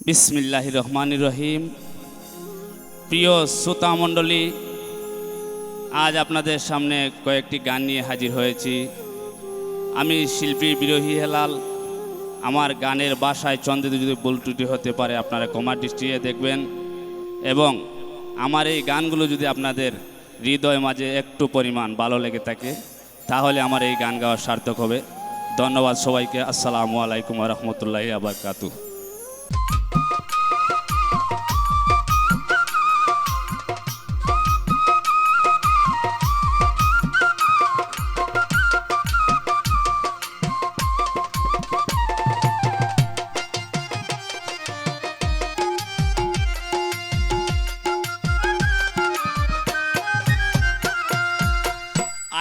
বিসমিল্লাহ রহমান রহিম প্রিয় শ্রোতা মণ্ডলী, আজ আপনাদের সামনে কয়েকটি গান নিয়ে হাজির হয়েছি। আমি শিল্পী বিরোহী হেলাল, আমার গানের বাসায় চন্দ্রে যদি ত্রুটি হতে পারে, আপনারা কমার দৃষ্টিতে দেখবেন। এবং আমার এই গানগুলো যদি আপনাদের হৃদয় মাঝে একটু পরিমাণ ভালো লেগে থাকে, তাহলে আমার এই গান গাওয়ার সার্থক হবে। ধন্যবাদ সবাইকে। আসসালামু আলাইকুম রহমতুল্লাহ আবরকাতু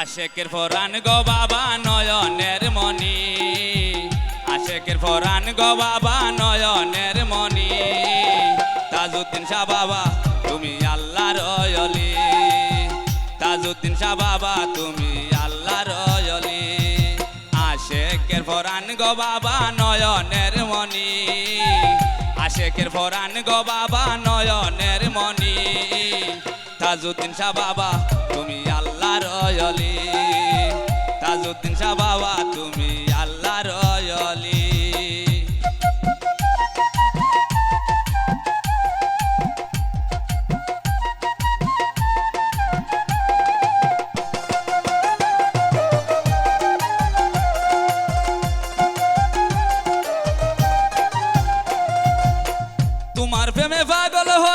আশেকের ফরান গো বাবা, নয়নের মণি। আশেকের ফরান গো বাবা, নয়নের মণি। তাজউদ্দিন শাহ বাবা, তুমি আল্লাহর অলি তাজউদ্দিন শাহ বাবা, তুমি আল্লাহর অলি আশেকের ফরান গো বাবা, নয়নের মণি। আশেকের ফরান গো বাবা, নয়নের মণি। তাজউদ্দিন শাহ বাবা, তুমি আল্লাহর অলি। তাজউদ্দিন শাহ বাবা, তুমি আল্লাহর অলি। তোমার প্রেমে পাগল হইয়া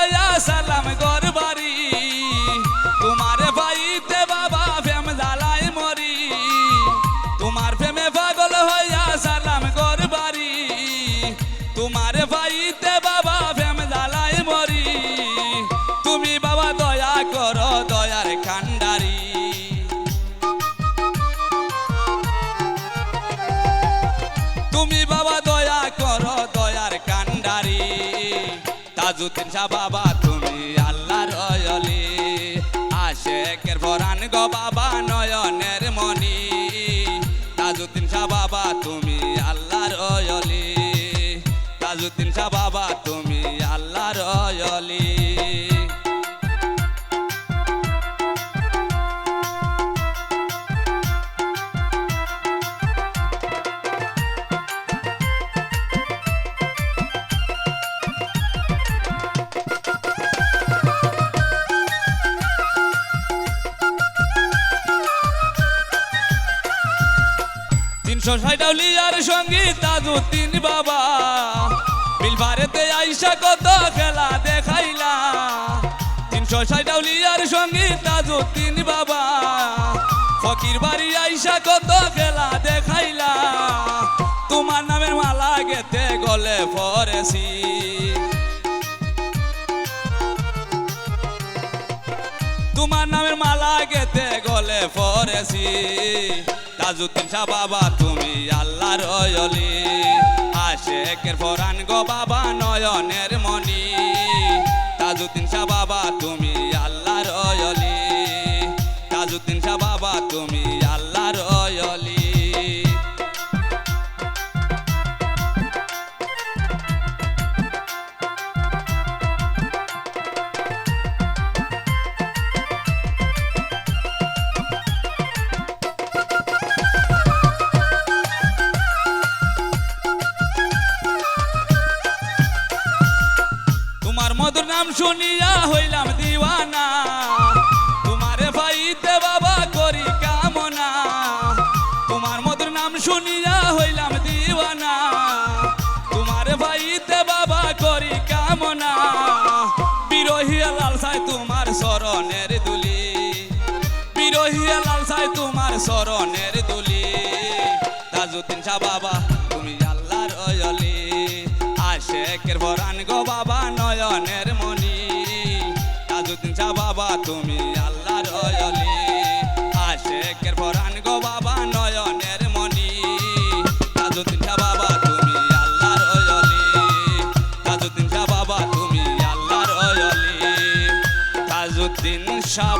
তাজুদ্দিন শাহ বাবা তুমি আল্লাহর অয়লি আশেকের ফরান গো বাবা নয়নের তিনশো ষাটাউলিয়ার সংগীত তাজুদ্দিন বাবা। বিলবারেতে আইসা কত খেলা দেখাইলা। তিনশো ষাটাউলিয়ার সংগীত তাজুদ্দিন বাবা। ফকির বাড়ি আইসা কত খেলা দেখাইলা। তোমার নামের মালা গেতে গলে পরেছি তোমার নামের মালা গেতে গলে পরেছি তাজুদ্দিন শাহ বাবা, তুমি আল্লাহ রয়লি আশেকের ফরান গো বাবা, নয়নের মণি। তাজুদ্দিন শাহ বাবা, তুমি আল্লাহ রয়লি তাজুদ্দিন শাহ বাবা, তুমি শুনিয়া হইলাম দিওয়ানা। তোমারে ভাইতে বাবা করি কামনা। তোমার মধুর নাম শুনিয়া হইলাম দিওয়ানা। তোমারে ভাইতে বাবা করি কামনা। বিরোহী লাল সাই তোমার শরণের দুলি। বিরোহী লাল সাই তোমার শরণের দুলি। তাজুদ্দিন শাহ বাবা, তুমি আল্লাহর অলি। আশেকের বরান গো বাবা, নয়নের মণি তাজুদ্দিন শাহ বাবা, তুমি আল্লাহ রয়লি আশেকের বরান গো বাবা, নয়নের মণি। তাজুদ্দিন যা বাবা, তুমি আল্লাহ রয়লি তাজুদ্দিন যা বাবা, তুমি আল্লাহ রয়লি তাজুদ্দিন শাহ